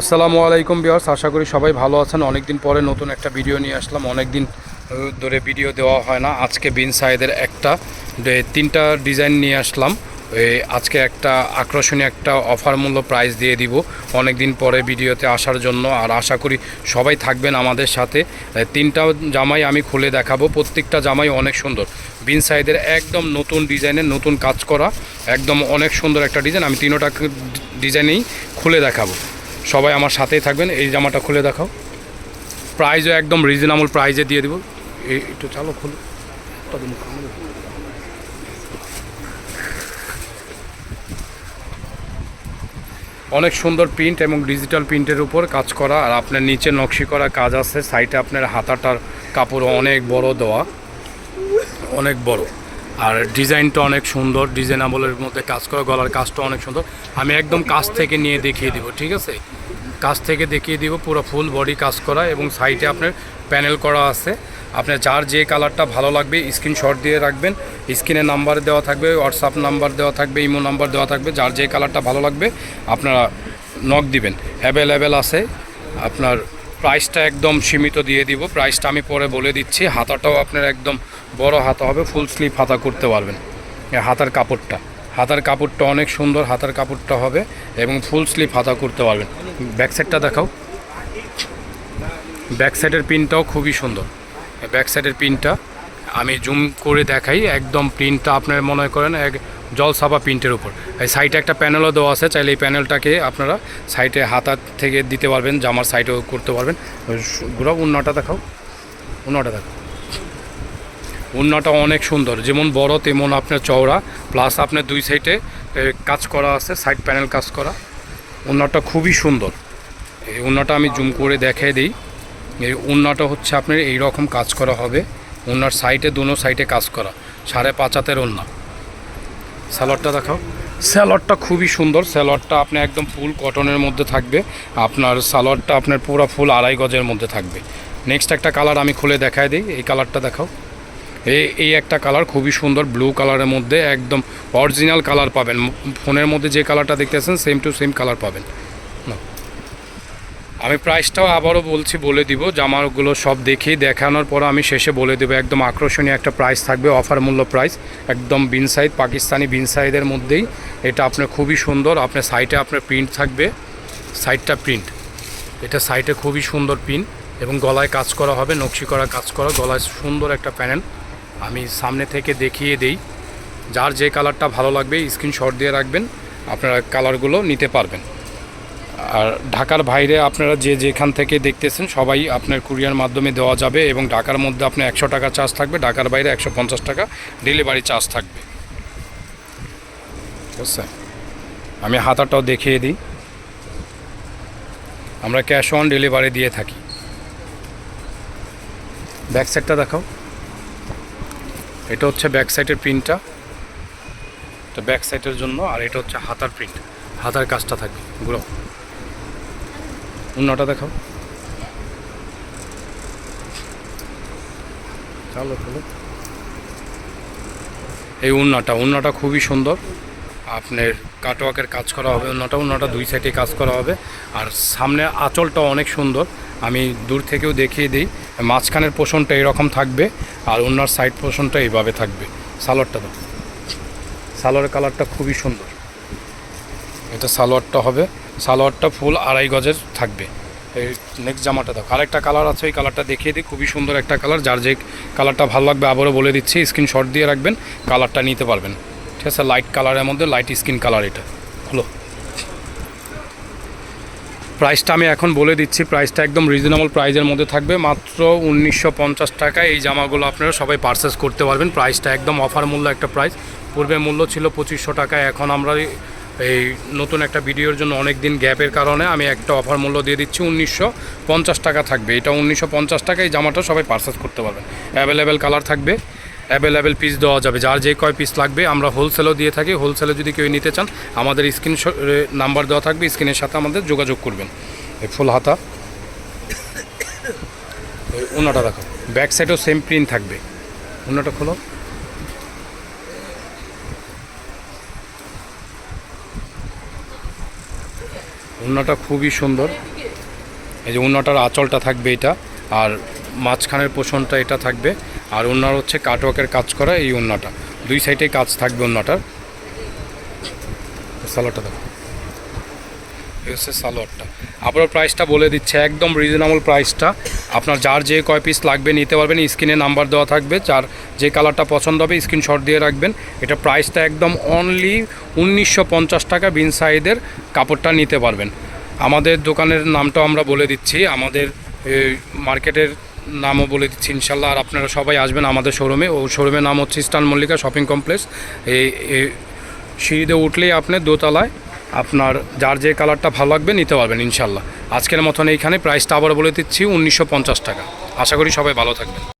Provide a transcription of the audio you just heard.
আসসালামু আলাইকুম বিয়ার্স আশা করি সবাই ভালো আছেন। অনেক দিন পরে নতুন একটা ভিডিও নিয়ে আসলাম। অনেক দিন ধরে ভিডিও দেওয়া হয় না। আজকে বিন সাইদের একটা তিনটা ডিজাইন নিয়ে আসলাম। আজকে একটা আকর্ষণীয় একটা অফার মূল্য প্রাইস দিয়ে দিব অনেক দিন পরে ভিডিওতে আসার জন্য। আর আশা করি সবাই থাকবেন আমাদের সাথে। তিনটা জামাই আমি খুলে দেখাবো। প্রত্যেকটা জামাই অনেক সুন্দর। বিন সাইদের একদম নতুন ডিজাইনের নতুন কাজ করা, একদম অনেক সুন্দর একটা ডিজাইন। আমি তিনোটা ডিজাইনেই খুলে দেখাবো। সবাই আমার সাথেই থাকবেন। এই জামাটা খুলে দেখাও। প্রাইজও একদম রিজনেবল প্রাইজে দিয়ে দিব। এই একটু চালো খুলো। অনেক সুন্দর প্রিন্ট এবং ডিজিটাল প্রিন্টের উপর কাজ করা। আর আপনার নিচে নকশি করা কাজ আছে। সাইডে আপনার হাতাটার কাপড় অনেক বড় দেওয়া। অনেক বড়। আর ডিজাইনটা অনেক সুন্দর, ডিজাইনাবলের মধ্যে কাজ করা, গলার কাজটা অনেক সুন্দর। আমি একদম কাছ থেকে নিয়ে দেখিয়ে দিব, ঠিক আছে? কাছ থেকে দেখিয়ে দিব, পুরো ফুল বডি কাজ করা এবং সাইডে আপনার প্যানেল করা আছে। আপনার যার যে কালারটা ভালো লাগবে, স্ক্রিনশট দিয়ে রাখবেন। স্ক্রিনে নাম্বার দেওয়া থাকবে, হোয়াটসঅ্যাপ নাম্বার দেওয়া থাকবে, ইমো নাম্বার দেওয়া থাকবে। যার যে কালারটা ভালো লাগবে, আপনারা নক দিবেন। অ্যাভেলেবেল আছে। আপনার প্রাইসটা একদম সীমিত দিয়ে দিব। প্রাইসটা আমি পরে বলে দিচ্ছি। হাতাটাও আপনার একদম বড় হাতা হবে ফুল স্লিভ হাতা করতে পারবেন। হাতার কাপড়টা। হাতার কাপড়টা অনেক সুন্দর, হাতার কাপড়টা হবে এবং ফুল স্লিভ হাতা করতে পারবেন। ব্যাক সাইডটা দেখাও। ব্যাক সাইডের পিনটাও খুবই সুন্দর। ব্যাক সাইডের পিনটা আমি জুম করে দেখাই, একদম প্রিন্টটা আপনার মনে করেন এক জলসাপা প্রিন্টের উপর। এই সাইডে একটা প্যানেলও দেওয়া আছে, চাইলে এই প্যানেলটাকে আপনারা সাইডে হাতার থেকে দিতে পারবেন, জামার সাইডেও করতে পারবেন। পুরো উন্নটা দেখাও। উন্নটা দেখাও। উন্নটা অনেক সুন্দর। যেমন বড়, তেমন আপনার চওড়া। প্লাস আপনার দুই সাইডে কাজ করা আছে সাইড প্যানেল কাজ করা। উন্নটা খুবই সুন্দর। এই উন্নটা আমি জুম করে দেখাই দিই। এই উন্নাটা হচ্ছে আপনার এই রকম কাজ করা হবে। উন্নার সাইডে দুনো সাইডে কাজ করা। সাড়ে পাঁচ হাতের উন্না। স্যালাডটা দেখাও। স্যালাডটা খুবই সুন্দর। স্যালাডটা আপনি একদম ফুল কটনের মধ্যে থাকবে। আপনার সালোয়ারটা আপনার পুরো ফুল আড়াই গজের মধ্যে থাকবে। নেক্সট একটা কালার আমি খুলে দেখাই দিই। এই কালারটা দেখাও। এই একটা কালার খুবই সুন্দর ব্লু কালারের মধ্যে একদম অরিজিনাল কালার পাবেন। ফোনের মধ্যে যে কালারটা দেখতেছেন সেম টু সেম কালার পাবেন। আমি প্রাইসটাও আবারও বলছি, বলে দিব। জামাগুলো সব দেখি, দেখানোর পর আমি শেষে বলে দেবো, একদম আকর্ষণীয় একটা প্রাইস থাকবে অফার মূল্য প্রাইস একদম বিন সাইড পাকিস্তানি বিন সাইডের মধ্যেই। এটা আপনার খুবই সুন্দর, আপনার সাইডে আপনার প্রিন্ট থাকবে। সাইডটা প্রিন্ট এটা সাইডে খুবই সুন্দর প্রিন্ট এবং গলায় কাজ করা হবে, নকশি করা কাজ করা, গলায় সুন্দর একটা প্যানেল আমি সামনে থেকে দেখিয়ে দেই। যার যে কালারটা ভালো লাগবে স্ক্রিনশট দিয়ে রাখবেন। আপনারা কালারগুলো নিতে পারবেন। আর ঢাকার বাইরে আপনারা যে যেখান থেকে দেখতেছেন, সবাই আপনার কুরিয়ার মাধ্যমে দেওয়া যাবে এবং ঢাকার মধ্যে আপনার একশো টাকা চার্জ থাকবে, ঢাকার বাইরে একশো পঞ্চাশ টাকা ডেলিভারি চার্জ থাকবে। বুঝছেন আমি হাতাটাও দেখিয়ে দিই। আমরা ক্যাশ অন ডেলিভারি দিয়ে থাকি। ব্যাক সাইডটা দেখাও। এটা হচ্ছে ব্যাক সাইডের প্রিন্টটা এটা ব্যাক সাইডের জন্য, আর এটা হচ্ছে হাতার প্রিন্ট হাতার কাজটা থাকবে গুলো অন্যটা দেখাও। চালো চলো এই উন্নাটা উন্নাটা খুবই সুন্দর। আপনার কাটওয়ার্কের কাজ করা হবে উন্নাটা উন্নাটা দুই সাইডে কাজ করা হবে। আর সামনে আঁচলটা অনেক সুন্দর। আমি দূর থেকেও দেখিয়ে দিই, মাঝখানের পোষণটা এরকম থাকবে আর উন্নার সাইড পোষণটা এইভাবে থাকবে। সালোয়ারটা দাও সালোয়ারের কালারটা খুবই সুন্দর। এটা সালোয়ারটা হবে। সালোয়ারটা ফুল আড়াই গজের থাকবে। এই নেক্সট জামাটা দেখো। আরেকটা কালার আছে, ওই কালারটা দেখিয়ে দিই। খুবই সুন্দর একটা কালার যার যে কালারটা ভালো লাগবে আবারও বলে দিচ্ছি। স্ক্রিনশট দিয়ে রাখবেন কালারটা নিতে পারবেন। ঠিক আছে লাইট কালারের মধ্যে লাইট স্কিন কালার এটা। হলো। প্রাইসটা আমি এখন বলে দিচ্ছি প্রাইসটা একদম রিজনেবল প্রাইসের মধ্যে থাকবে। মাত্র উনিশশো পঞ্চাশ টাকায় এই জামাগুলো আপনারা সবাই পারচেস করতে পারবেন। প্রাইসটা একদম অফার মূল্য একটা প্রাইস পূর্বে মূল্য ছিল পঁচিশশো টাকা এখন আমরা এই নতুন একটা ভিডিওর জন্য অনেক দিন গ্যাপের কারণে আমি একটা অফার মূল্য দিয়ে দিচ্ছি, উনিশশো পঞ্চাশ টাকা থাকবে। এটা উনিশশো পঞ্চাশ এই জামাটা সবাই পারচেস করতে পারবেন। অ্যাভেলেবেল কালার থাকবে। অ্যাভেলেবেল পিস দেওয়া যাবে। যার যে কয় পিস লাগবে, আমরা হোলসেলও দিয়ে থাকি। হোলসেলে যদি কেউ নিতে চান, আমাদের স্ক্রিন নাম্বার দেওয়া থাকবে স্ক্রিনের সাথে আমাদের যোগাযোগ করবেন। এই ফুল হাতা ওনাটা দেখো ব্যাক সাইডও সেম প্রিন্ট থাকবে। ওনাটা খোলো। উন্নাটা খুবই সুন্দর। এই যে উন্নাটার আঁচলটা থাকবে এটা, আর মাঝখানের পোষণটা এটা থাকবে। আর উন্নার হচ্ছে কাটওয়ার্কের কাজ করা এই উন্নাটা। দুই সাইডে কাজ থাকবে উন্নাটার। সালোয়ারটা দেখো। এই হচ্ছে সালোয়ারটা। আপনার প্রাইসটা বলে দিচ্ছে, একদম রিজনেবল প্রাইসটা আপনার যার যে কয় পিস লাগবে নিতে পারবেন, স্ক্রিনে নাম্বার দেওয়া থাকবে। যার যে কালারটা পছন্দ হবে স্ক্রিনশট দিয়ে রাখবেন। এটা প্রাইসটা একদম অনলি উনিশশো পঞ্চাশ টাকা বিন সাইদের কাপড়টা নিতে পারবেন। আমাদের দোকানের নামটাও আমরা বলে দিচ্ছি। আমাদের মার্কেটের নামও বলে দিচ্ছি, ইনশাল্লাহ। আর আপনারা সবাই আসবেন আমাদের শোরুমে। ও শোরুমের নাম হচ্ছে ইস্টার্ন মল্লিকা শপিং কমপ্লেক্স। এই এই সিঁড়িতে উঠলেই আপনি দোতলায় আপনার যার যে কালারটা ভালো লাগবে নিতে পারবেন, ইনশাল্লাহ। আজকের মতন এইখানে প্রাইসটা আবার বলে দিচ্ছি, উনিশশো পঞ্চাশ টাকা। আশা করি সবাই ভালো থাকবেন।